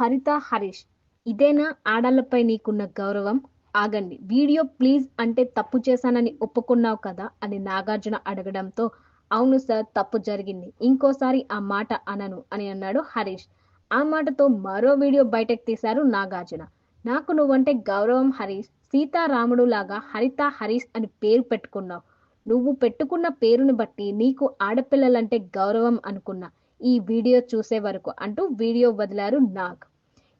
హరిత హరీష్. ఇదేనా ఆడాళ్ళపై నీకున్న గౌరవం? ఆగండి. వీడియో ప్లీజ్ అంటే తప్పు చేశానని ఒప్పుకున్నావు కదా అని నాగార్జున అడగడంతో అవును సార్ తప్పు జరిగింది. ఇంకోసారి ఆ మాట అనను అని అన్నాడు హరీష్. ఆ మాటతో మరో వీడియో బయటకు తీశారు నాగార్జున. నాకు నువ్వంటే గౌరవం హరీష్. సీతారాముడు లాగా హరిత హరీష్ అని పేరు పెట్టుకున్నావు. నువ్వు పెట్టుకున్న పేరుని బట్టి నీకు ఆడపిల్లలంటే గౌరవం అనుకున్నా. ఈ వీడియో చూసే వరకు అంటూ వీడియో వదిలారు నాగ్.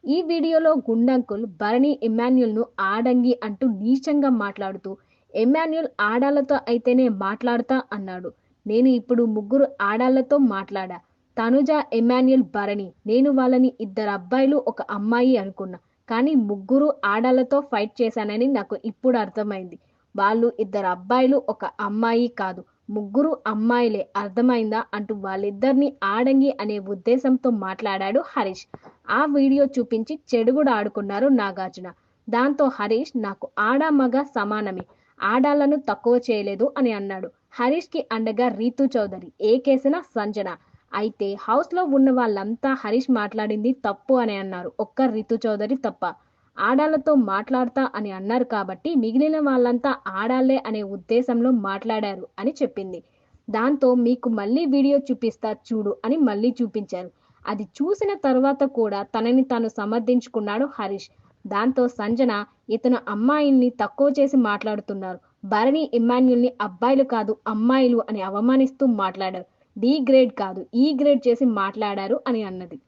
ఈ వీడియోలో గుండంకుల్ భరణి ఇమాన్యుల్ను ఆడంగి అంటూ నీచంగా మాట్లాడుతూ ఎమాన్యుల్ ఆడాలతో అయితేనే మాట్లాడతా అన్నాడు. నేను ఇప్పుడు ముగ్గురు ఆడాళ్ళతో మాట్లాడా? తనుజ ఎమాన్యుల్ భరణి. నేను వాళ్ళని ఇద్దరు అబ్బాయిలు ఒక అమ్మాయి అనుకున్నా. కానీ ముగ్గురు ఆడాలతో ఫైట్ చేశానని నాకు ఇప్పుడు అర్థమైంది. వాళ్ళు ఇద్దరు అబ్బాయిలు ఒక అమ్మాయి కాదు. ముగ్గురు అమ్మాయిలే. అర్థమైందా? అంటూ వాళ్ళిద్దరిని ఆడంగి అనే ఉద్దేశంతో మాట్లాడాడు హరీష్. ఆ వీడియో చూపించి చెడుగుడు ఆడుకున్నారు నాగార్జున. దాంతో హరీష్ నాకు ఆడ మగ సమానమే ఆడాలను తక్కువ చేయలేదు అని అన్నాడు. హరీష్కి అండగా రీతు చౌదరి ఏ కేసిన సంజన. అయితే హౌస్లో ఉన్న వాళ్ళంతా హరీష్ మాట్లాడింది తప్పు అని అన్నారు. ఒక్క రితు చౌదరి తప్ప ఆడాలతో మాట్లాడతా అని అన్నారు కాబట్టి మిగిలిన వాళ్ళంతా ఆడాలే అనే ఉద్దేశంలో మాట్లాడారు అని చెప్పింది. దాంతో మీకు మళ్ళీ వీడియో చూపిస్తా చూడు అని మళ్ళీ చూపించారు. అది చూసిన తర్వాత కూడా తనని తాను సమర్థించుకున్నాడు హరీష్. దాంతో సంజన ఇతను అమ్మాయిల్ని తక్కువ చేసి మాట్లాడుతున్నారు. భరణి ఇమాన్యుల్ని అబ్బాయిలు కాదు అమ్మాయిలు అని అవమానిస్తూ మాట్లాడారు. డి గ్రేడ్ కాదు ఈ గ్రేడ్ చేసి మాట్లాడారు అని అన్నది.